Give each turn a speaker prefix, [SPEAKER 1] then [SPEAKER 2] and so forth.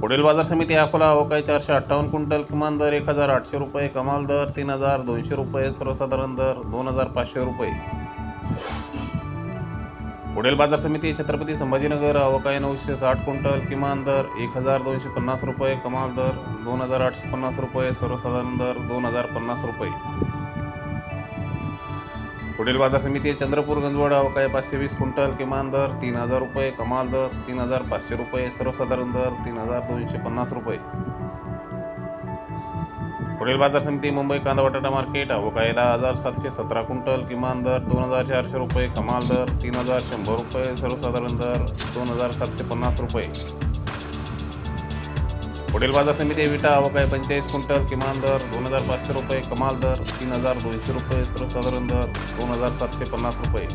[SPEAKER 1] पुढील बाजार समिती अकोला आवक चारशे अठ्ठावन्न क्विंटल किमान दर एक हजार आठशे रुपये कमाल दर तीन हजार दोनशे रुपये सर्वसाधारण दर दोन हजार पाचशे रुपये. पुढील बाजार समिती छत्रपती संभाजीनगर आवक नऊशे साठ क्विंटल किमान दर एक हजार दोनशे पन्नास रुपये कमाल दर दोन हजार आठशे पन्नास रुपये सर्वसाधारण दर दोन हजार पन्नास रुपये. पुढील बाजार समिती चंद्रपूर गंजवाडा आवक पाचशे वीस क्विंटल किमान दर तीन हजार रुपये कमाल दर तीन हजार पाचशे रुपये सर्वसाधारण दर तीन हजार दोनशे पन्नास रुपये. पुढील बाजार समिती मुंबई कांदा बटाटा मार्केट आवक आहे दहा हजार सातशे सतरा क्विंटल किमान दर दोन हजार चारशे रुपये कमाल दर तीन हजार शंभर रुपये सर्वसाधारण दर दोन हजार सातशे पन्नास रुपये. पुढील बाजार समिती विटा आवक आहे पंचेचाळीस क्विंटल किमान दर दोन हजार पाचशे रुपये कमाल दर तीन हजार दोनशे रुपये सर्वसाधारण दर दोन हजार सातशे पन्नास रुपये.